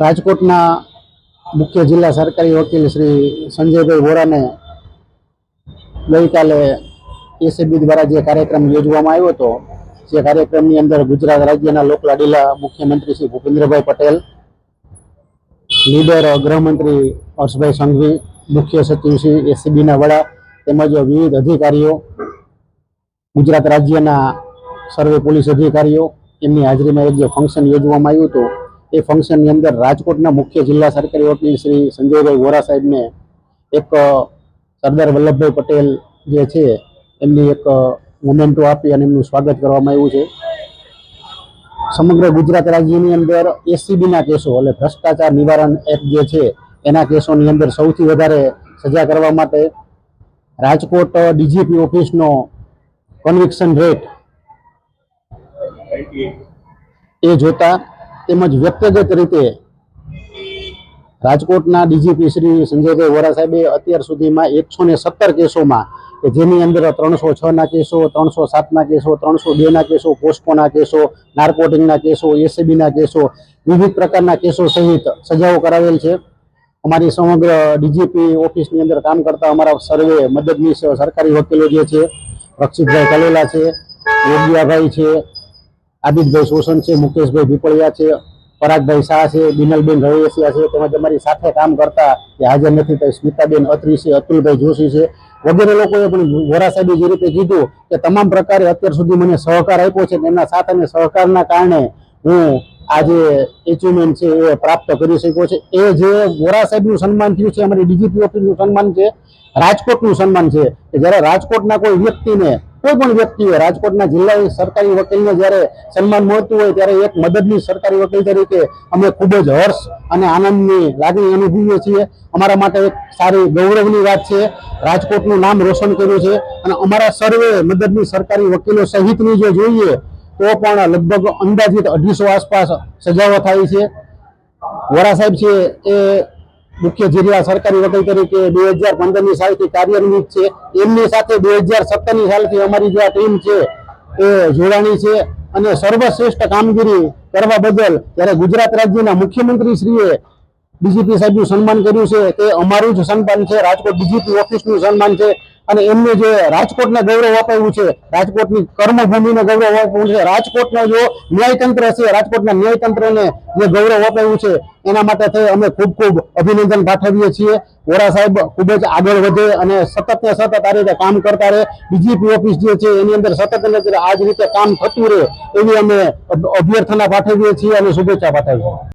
રાજકોટના મુખ્ય જિલ્લા સરકારી વકીલ શ્રી સંજયભાઈ વોરાને ગઈકાલે એસીબી દ્વારા જે કાર્યક્રમ યોજવામાં આવ્યો હતો, જે કાર્યક્રમની અંદર ગુજરાત રાજ્યના લોકલાડીલા મુખ્યમંત્રી શ્રી ભૂપેન્દ્રભાઈ પટેલ, લીડર ગૃહમંત્રી હર્ષભાઈ સંઘવી, મુખ્ય સચિવ શ્રી એસીબીના વડા તેમજ વિવિધ અધિકારીઓ, ગુજરાત રાજ્યના સર્વે પોલીસ અધિકારીઓ, એમની હાજરીમાં એક જે ફંક્શન યોજવામાં આવ્યું હતું. એ ફંક્શનની અંદર રાજકોટના મુખ્ય જિલ્લા સરકારી વકીલ શ્રી સંજયભાઈ વોરા સાહેબને એક સરદાર વલ્લભભાઈ પટેલ જે છે, એમની એક મોમેન્ટો આપી અને એમનું સ્વાગત કરવામાં આવ્યું છે. સમગ્ર ગુજરાત રાજ્યની અંદર એસીબીના કેસો એટલે ભ્રષ્ટાચાર નિવારણ એક્ટ જે છે, એના કેસોની અંદર સૌથી વધારે સજા કરવા માટે રાજકોટ ડીજીપી ઓફિસનો કન્વિક્શન રેટ એ જોતા તેમજ વ્યક્તિગત રીતે રાજકોટના ડીજીપી શ્રી સંજયભાઈ વોરા સાહેબે અત્યાર સુધીમાં એકસો ને સત્તર કેસોમાં, કે જેની અંદર ત્રણસો છ ના કેસો, ત્રણસો સાતના કેસો, ત્રણસો બે ના કેસો, પોસ્કોના કેસો, નાર્કોટિંગના કેસો એસીબીના કેસો, વિવિધ પ્રકારના કેસો સહિત સજાઓ કરાવેલ છે. અમારી સમગ્ર ડીજીપી ઓફિસની અંદર કામ કરતા અમારા સર્વે મદદનીશ સરકારી વકીલો જે છે, રક્ષિતભાઈ કલેલા છે, યોગિયાભાઈ છે આબિદભાઈ શોષણ છે, મુકેશભાઈ ભીપળિયા છે, પરાગભાઈ શાહ છે, બિનલબેન રવેસિયા છે, તેમજ અમારી સાથે કામ કરતા કે હાજર નથી તે સ્મિતાબેન અત્રી છે, અતુલભાઈ જોશી છે, વગેરે લોકોએ પણ વોરા સાહેબે જે રીતે કીધું કે તમામ પ્રકારે અત્યાર સુધી મને સહકાર આપ્યો છે તેમના સાથ અને સહકારના કારણે હું આ જે એચિવમેન્ટ છે એ પ્રાપ્ત કરી શક્યો છે. એ જે વોરા સાહેબનું સન્માન થયું છે, અમારી ડીજીપી ઓફિસનું સન્માન છે, રાજકોટનું સન્માન છે, કે જ્યારે રાજકોટના કોઈ વ્યક્તિને કોઈ પણ વ્યક્તિએ રાજકોટના જિલ્લા સરકારી વકીલને જ્યારે સન્માન મળતું હોય ત્યારે એક મદદની સરકારી વકીલ તરીકે અમે ખૂબ જ હર્ષ અને આનંદની લાગણી અનુભવીએ છીએ. અમારા માટે એક સારી ગૌરવની વાત છે. રાજકોટનું નામ રોશન કર્યું છે અને અમારા સર્વે મદદની સરકારી વકીલો સહિતની જો જોઈએ તો પણ લગભગ અંદાજિત અઢીસો આસપાસ સજાઓ થાય છે. વોરા સાહેબ છે એ મુખ્ય જિલ્લા સરકારી વકીલ તરીકે બે હજાર પંદરની સાલથી કાર્યરત છે. એમની સાથે બે હજાર સત્તરની સાલથી અમારી જે આ ટીમ છે એ જોડાણી છે અને સર્વશ્રેષ્ઠ કામગીરી કરવા બદલ જ્યારે ગુજરાત રાજ્યના મુખ્યમંત્રી શ્રીએ ડીજીપી સાહેબનું સન્માન કર્યું છે, તે અમારું જ સન્માન છે, રાજકોટ ડીજીપી ઓફિસનું સન્માન છે, અને એમને જે રાજકોટને ગૌરવ અપાવ્યું છે, રાજકોટની કર્મભૂમિને ગૌરવ અપાવ્યું છે, રાજકોટનો જો ન્યાયતંત્ર છે, રાજકોટના ન્યાયતંત્રને જે ગૌરવ અપાવ્યું છે, એના માટે થઈ અમે ખૂબ ખૂબ અભિનંદન પાઠવીએ છીએ. વોરા સાહેબ ખૂબ જ આગળ વધે અને સતત ને સતત આ રીતે કામ કરતા રહે. ડીજીપી ઓફિસ જે છે, એની અંદર સતત ને આ જ રીતે કામ થતું રહે, એવી અમે અભ્યર્થના પાઠવીએ છીએ અને શુભેચ્છા પાઠવીએ